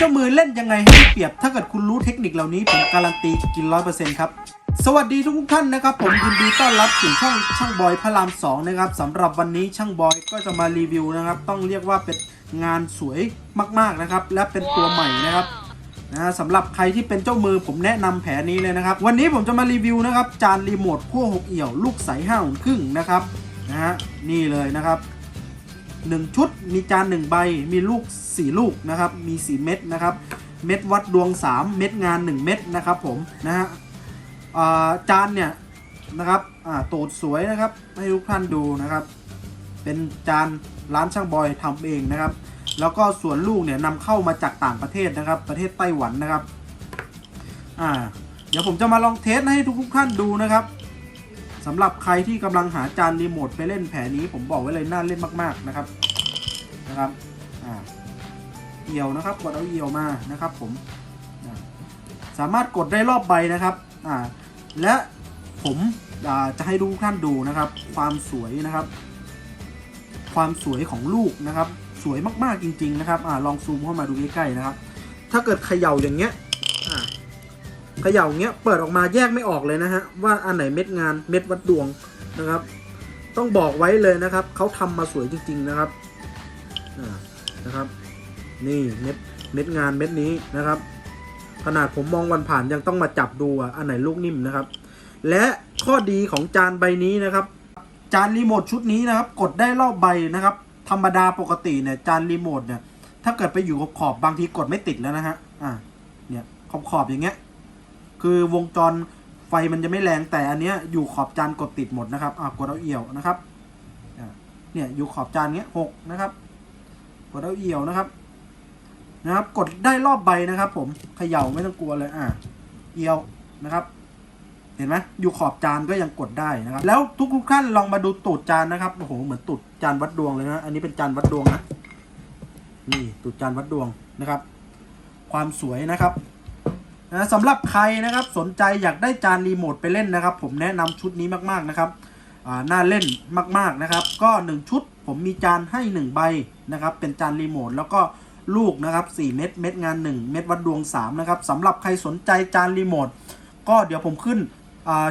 เจ้ามือเล่นยังไงให้เปรียบ ถ้าเกิดคุณรู้เทคนิคเหล่านี้ผมการันตีกินร้อยเปอร์เซ็นต์ครับสวัสดีทุกท่านนะครับ ผมยินดีต้อนรับสู่ช่องช่างบอยพระรามสองนะครับสำหรับวันนี้ช่างบอยก็จะมารีวิวนะครับ ต้องเรียกว่าเป็นงานสวยมากๆนะครับ และเป็นตัวใหม่นะครับนะสำหรับใครที่เป็นเจ้ามือผมแนะนำแผนนี้เลยนะครับ วันนี้ผมจะมารีวิวนะครับ จานรีโมทขั้วหกเอี่ยว ลูกใสห้าหุ่นครึ่งนะครับนะฮะนี่เลยนะครับ หนึ่งชุด มีจานหนึ่งใบ มีลูกสี่ลูกนะครับ มีสี่เม็ดนะครับ เม็ดวัดดวง 3 เม็ดงาน 1 เม็ดนะครับผมนะฮะจานเนี่ยนะครับตูดสวยนะครับ ให้ทุกท่านดูนะครับ เป็นจานร้านช่างบอยทำเองนะครับ แล้วก็ส่วนลูกเนี่ยนำเข้ามาจากต่างประเทศนะครับ ประเทศไต้หวันนะครับ อ่า เดี๋ยวผมจะมาลองเทสให้ทุกท่านดูนะครับ สำหรับใครที่กำลังหาจานรีโมทไปเล่นแผนนี้ผมบอกไว้เลยน่าเล่นมาก ๆนะครับนะครับอ่าเอี่ยวนะครับกดเอาเอี่ยวมานะครับผมสามารถกดได้รอบใบนะครับอ่าและผมอ่าจะให้ทุกท่านดูนะครับ ความสวยนะครับ ความสวยของลูกนะครับ สวยมากๆจริง ๆ นะครับอ่าลองซูมเข้ามาดูใกล้ๆนะครับ ถ้าเกิดเขย่าอย่างเงี้ยอ่า เขย่าอย่างเงี้ยเปิดออกมาแยกไม่ออกเลยนะฮะว่าอันไหนเม็ดงานเม็ดวัดดวงนะครับ ต้องบอกไว้เลยนะครับเขาทำมาสวยจริง ๆนะครับนะครับ นี่เม็ดเม็ดงานเม็ดนี้นะครับ ขนาดผมมองวันผ่านยังต้องมาจับดูอะอันไหนลูกนิ่มนะครับ และข้อดีของจานใบนี้นะครับ จานรีโมทชุดนี้นะครับ กดได้รอบใบนะครับ ธรรมดาปกติเนี่ยจานรีโมทเนี่ยถ้าเกิดไปอยู่ขอบขอบบางทีกดไม่ติดแล้วนะฮะอ่าเนี่ยขอบขอบอย่างเงี้ย คือวงจรไฟมันจะไม่แรงแต่อันเนี้ยอยู่ขอบจานกดติดหมดนะครับอ่ากดเอาเอี่ยวนะครับอ่าเนี่ยอยู่ขอบจานเนี้ยหกนะครับ กดเอาเอี่ยวนะครับนะครับ กดได้รอบใบนะครับ ผมเขย่าไม่ต้องกลัวเลยอ่าเอี่ยวนะครับ เห็นไหมอยู่ขอบจานก็ยังกดได้นะครับ แล้วทุกๆท่านลองมาดูตูดจานนะครับโอ้โหเหมือนตูดจานวัดดวงเลยนะอันนี้เป็นจานวัดดวงนะนี่ตูดจานวัดดวงนะครับ ความสวยนะครับ นะสำหรับใครนะครับสนใจอยากได้จานรีโมทไปเล่นนะครับ ผมแนะนำชุดนี้มากๆนะครับน่าเล่นมากๆนะครับ ก็ 1 ชุดผมมีจานให้ 1 ใบนะครับ เป็นจานรีโมทแล้วก็ลูกนะครับ 4 เม็ดเม็ดงาน 1 เม็ดวัดดวง 3 นะครับสำหรับใครสนใจจานรีโมทก็เดี๋ยวผมขึ้น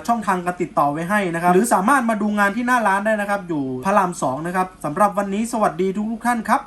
ช่องทางการติดต่อไว้ให้นะครับ หรือสามารถมาดูงานที่หน้าร้านได้นะครับ อยู่พระราม2นะครับสำหรับวันนี้สวัสดีทุกๆท่านครับ